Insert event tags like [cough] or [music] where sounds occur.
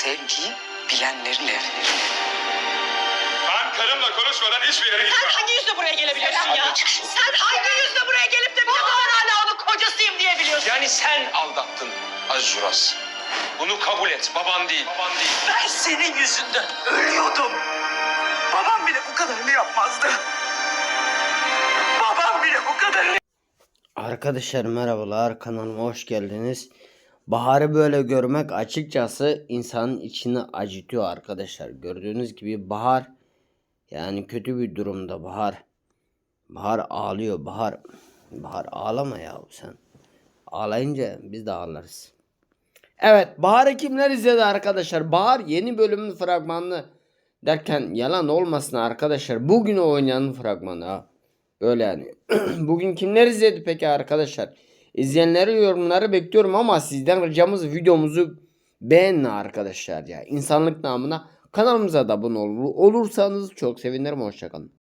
Sevgiyi bilenlerin evlenir. Ben karımla konuşmadan hiçbir yere Sen gitmem. hangi yüzle buraya gelebiliyorsun Hadi ya? Sen hangi yüzle buraya gelip de bir de ben hala onun kocasıyım diyebiliyorsun? Yani sen aldattın Aziz Uras. Bunu kabul et. Baban değil. Baban değil. Ben senin yüzünden ölüyordum. Babam bile bu kadarını yapmazdı. Babam bile bu kadarını Arkadaşlar merhabalar kanalıma hoş geldiniz. Baharı böyle görmek açıkçası insanın içini acıtıyor arkadaşlar. Gördüğünüz gibi Bahar yani kötü bir durumda Bahar. Bahar ağlıyor Bahar. Bahar ağlama ya sen. Ağlayınca biz de ağlarız. Evet Bahar'ı kimler izledi arkadaşlar? Bahar yeni bölümün fragmanını derken yalan olmasın arkadaşlar. Bugün oynayan fragmanı ha. Böyle yani. [clears throat] Bugün kimler izledi peki arkadaşlar? İzleyenleri yorumları bekliyorum ama sizden ricamız videomuzu beğenin arkadaşlar ya. İnsanlık namına kanalımıza da abone ol- olursanız çok sevinirim. Hoşçakalın.